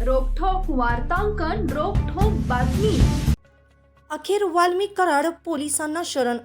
वार्तांकन रोखोक बातमी. अखेर वाल्मिक कराड पोलिसांना शरण.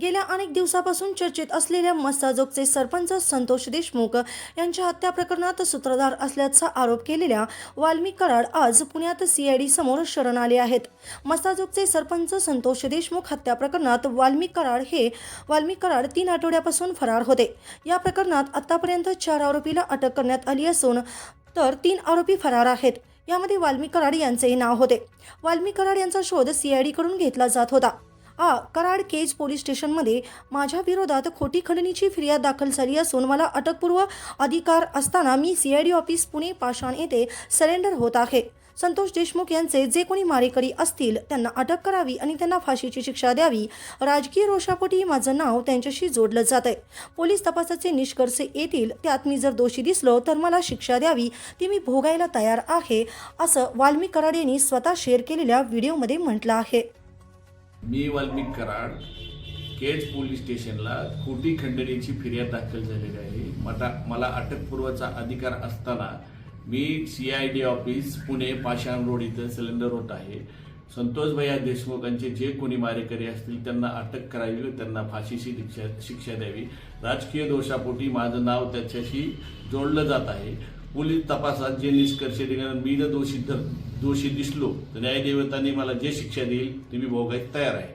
गेल्या अनेक दिवसापासून चर्चेत असलेल्या मस्ताजोगचे सरपंच संतोष देशमुख यांच्या हत्या प्रकरणात सूत्रधार असल्याचा आरोप केलेल्या वाल्मिक कराड आज पुण्यात सीआयडी समोर शरण आले आहेत. मस्ताजोगचे सरपंच संतोष देशमुख हत्या प्रकरणात वाल्मिक कराड हे वाल्मिक कराड तीन आठवड्यापासून फरार होते. या प्रकरणात आतापर्यंत चार आरोपीला अटक करण्यात आली असून तर तीन आरोपी फरार आहेत. यामध्ये वाल्मिक कराड यांचेही नाव होते. वाल्मी कराड यांचा शोध सीआयडीकडून घेतला जात होता. आ कराड केज पोलीस स्टेशनमध्ये माझ्या विरोधात खोटी खंडणीची फिर्याद दाखल झाली असून मला अटकपूर्व अधिकार असताना मी सीआयडी ऑफिस पुणे पाषाण येथे सरेंडर होत आहे. संतोष देशमुख यांचे जे कोणी मारेकरी असतील त्यांना अटक करावी आणि त्यांना फाशीची शिक्षा द्यावी. राजकीय रोषापोटी माझं नाव त्यांच्याशी जोडलं जात आहे पोलीस तपासाचे निष्कर्ष येतील त्यात मी जर दोषी दिसलो तर मला शिक्षा द्यावी ती मी भोगायला तयार आहे असं वाल्मिक कराड यांनी स्वतः शेअर केलेल्या व्हिडिओमध्ये म्हटलं आहे. मी वाल्मिक कराड केज पोलीस स्टेशनला खोटी खंडणीची फिर्याद दाखल झालेली आहे. मला मला अटकपूर्वचा अधिकार असताना मी C I D office Pune Pashan road इथं सिलेंडर होत आहे. संतोष भैया देशमुखांचे जे कोणी मारेकरी असतील त्यांना अटक करावी व त्यांना फाशीची शिक्षा शिक्षा द्यावी. राजकीय दोषापोटी माझं नाव त्याच्याशी जोडलं जात आहे. पोलीस तपासात जे निष्कर्ष देणार मी जर दोषी धर दोषी दिसलो तर न्यायदेवतांनी मला जे शिक्षा देईल ते मी भोगायला तयार आहे.